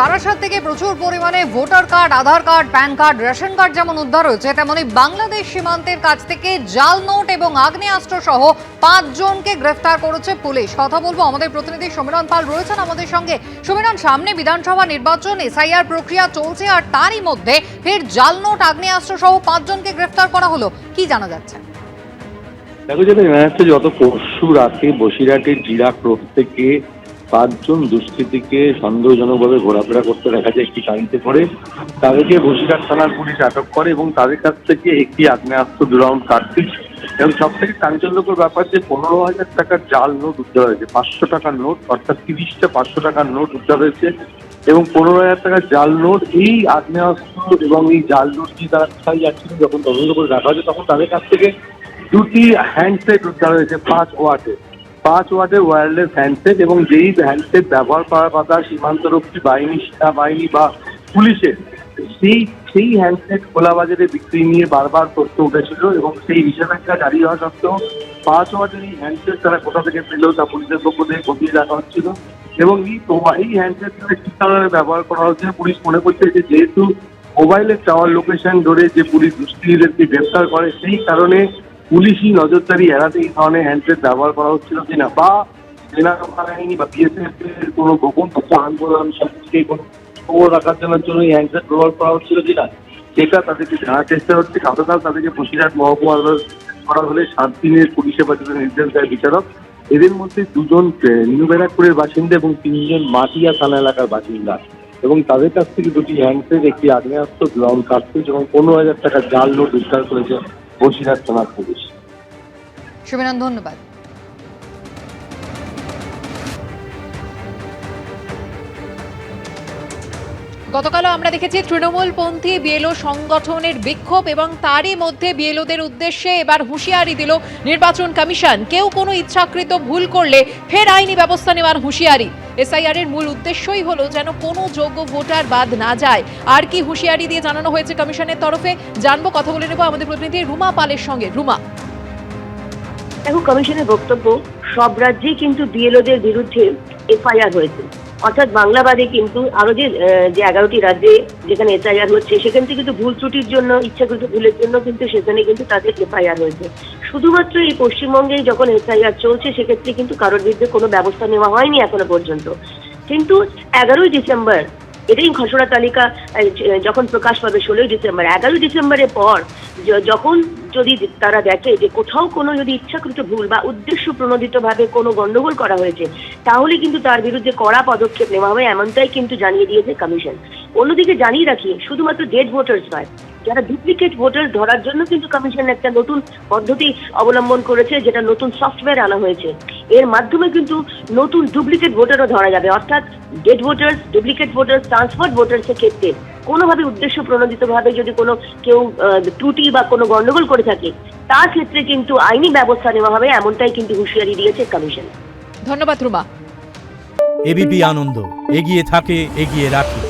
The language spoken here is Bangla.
বারাসাত থেকে প্রচুর পরিমাণে voter card, Aadhaar card, PAN card, ration card যেমন উদ্ধার হয়েছে, তেমনি বাংলাদেশ সীমান্তের কাছ থেকে জাল নোট এবং আগ্নেয়াস্ত্র সহ পাঁচজনকে গ্রেফতার করেছে পুলিশ। কথা বলব আমাদের প্রতিনিধি সমীরণ পাল রয়েছেন আমাদের সঙ্গে। সমীরণ, সামনে বিধানসভা নির্বাচন, এসআইআর প্রক্রিয়া চলছে আর তারই মধ্যে ফের জাল নোট, আগ্নেয়াস্ত্র সহ পাঁচজনকে গ্রেফতার করা হলো। কি জানা যাচ্ছে? দেখো, যেটা জানা যাচ্ছে যে গত পরশু রাতে বসিরহাটের জিরাক রোড থেকে পাঁচজন দুষ্কৃতীকে সন্দেহজনকভাবে ঘোরাফেরা করতে দেখা যায় একটি গাড়িতে করে। তাদেরকে বসিরহাট থানার পুলিশ আটক করে এবং তাদের কাছ থেকে একটি আগ্নেয়াস্ত্র দু রাউন্ড এবং সব থেকে চাঞ্চল্যকর ব্যাপার যে পনেরো হাজার টাকার জাল নোট উদ্ধার হয়েছে, পাঁচশো টাকার নোট, অর্থাৎ তিরিশটা পাঁচশো টাকার নোট উদ্ধার হয়েছে এবং পনেরো হাজার টাকার জাল নোট, এই আগ্নেয়াস্ত্র এবং এই জাল নোট দিয়ে তারা কোথায় যাচ্ছিল যখন তদন্ত করে রাখা হয়েছে, তখন তাদের কাছ থেকে দুটি হ্যান্ডসেট উদ্ধার হয়েছে পাঁচ ওয়াটের। পাঁচ ওয়াটের ওয়্যারলেস হ্যান্ডসেট এবং যেই হ্যান্ডসেট ব্যবহার করার কথা সীমান্তরক্ষী বাহিনী, সেনাবাহিনী বা পুলিশের, সেই সেই হ্যান্ডসেট খোলা বাজারে বিক্রি নিয়ে বারবার তথ্য উঠেছিল এবং সেই নিষেধাজ্ঞা জারি হওয়া সত্ত্বেও পাঁচ ওয়াটের এই হ্যান্ডসেট তারা কোথা থেকে পেল তা পুলিশের পক্ষ থেকে খতিয়ে দেখা হচ্ছিল এবং এই এই হ্যান্ডসেট কি কারণে ব্যবহার করা হচ্ছে পুলিশ মনে করছে যে যেহেতু মোবাইলের টাওয়ার লোকেশন ধরে যে পুলিশ দুষ্কৃতীদেরকে গ্রেফতার করে, সেই কারণে পুলিশি নজরদারি এড়াতে এই ধরনের হ্যান্ডসেট ব্যবহার করা হচ্ছিল কিনা বা সেনাবাহিনী বা বিএসএফ এর কোনো গোপন তথ্য আন্দোলন সম্পর্কে কোনো খবর রাখার জন্য জন্য এই হ্যান্ডসেট ব্যবহার করা হচ্ছিল কিনা, সেটা তাদেরকে জানার চেষ্টা হচ্ছে। গতকাল তাদেরকে বসিরহাট মহকুমা আদালত করা হলে সাত দিনের পুলিশ হেফাজতের নির্দেশ দেয় বিচারক। এদের মধ্যে দুজন নিউ ব্যারাকপুরের বাসিন্দা এবং তিনজন মাটিয়া থানা এলাকার বাসিন্দা এবং তাদের কাছ থেকে দুটি হ্যান্ডসেট একটি আগ্নেয়াস্ত্র গ্রাউন্ড কার্তুজ এবং পনেরো হাজার টাকা জাল নোট উদ্ধার করেছে বসিরহাট থানার পুলিশ। সমীরণ ধন্যবাদ। গতকালও আমরা দেখেছি তৃণমূলপন্থী বিএলও সংগঠনের বিক্ষোভ এবং তারই মধ্যে বিএলওদের উদ্দেশ্যে এবার হুঁশিয়ারি দিল নির্বাচন কমিশন। কেউ কোনো ইচ্ছাকৃত ভুল করলে ফের আইনি ব্যবস্থা নেওয়ার হুঁশিয়ারি। এসআইআর এর মূল উদ্দেশ্যই হলো যেন কোনো যোগ্য ভোটার বাদ না যায়। আর কি হুঁশিয়ারি দিয়ে জানানো হয়েছে কমিশনের তরফে, জানব, কথা বলে নেব আমাদের প্রতিনিধি রুমা পালের সঙ্গে। রুমা। দেখো, কমিশনের বক্তব্য, সব রাজ্যেই কিন্তু বিএলওদের বিরুদ্ধে এফআইআর হয়েছে। অর্থাৎ বাংলা বাদে কিন্তু আরও যে যে এগারোটি রাজ্যে যেখানে এফআইআর হচ্ছে, সেখান থেকে কিন্তু ভুল ত্রুটির জন্য, ইচ্ছাকৃত ভুলের জন্য কিন্তু সেখানে কিন্তু তাদের এফআইআর হয়েছে। শুধুমাত্র এই পশ্চিমবঙ্গে যখন এফআইআর চলছে, সেক্ষেত্রে কিন্তু কারোর বিরুদ্ধে কোনো ব্যবস্থা নেওয়া হয়নি এখনও পর্যন্ত। কিন্তু এগারোই ডিসেম্বর, এটাই খসড়া তালিকা যখন প্রকাশ পাবে ষোলোই ডিসেম্বর, এগারোই ডিসেম্বরের পর যখন যদি তারা দেখে যে কোথাও কোনো যদি ইচ্ছাকৃত ভুল বা উদ্দেশ্য প্রণোদিত ভাবে কোনো গন্ডগোল করা হয়েছে, তাহলে কিন্তু তার বিরুদ্ধে কড়া পদক্ষেপ নেওয়া হবে এমনটাই কিন্তু জানিয়ে দিয়েছে কমিশন। অন্যদিকে জানিয়ে রাখি, শুধুমাত্র ডেড ভোটার্স নয় যারা ডুপ্লিকেট ভোটার ধরার জন্য কিন্তু কমিশন একটা নতুন পদ্ধতি অবলম্বন করেছে যেটা নতুন সফটওয়্যার আনা হয়েছে। এর মাধ্যমে কিন্তু নতুন ডুপ্লিকেট ভোটারও ধরা যাবে। অর্থাৎ dead voters duplicate voters transferred ভোটার্সের ক্ষেত্রে কোনোভাবে উদ্দেশ্য প্রণোদিতভাবে যদি কোনো কেউ আহ, ত্রুটি বা কোনো গণ্ডগোল করে থাকে তার ক্ষেত্রে কিন্তু আইনি ব্যবস্থা নেওয়া হবে এমনটাই কিন্তু হুঁশিয়ারি দিয়েছে কমিশন ধন্যবাদ রুমা। এবিপি আনন্দ এগিয়ে থাকে এগিয়ে রাখে।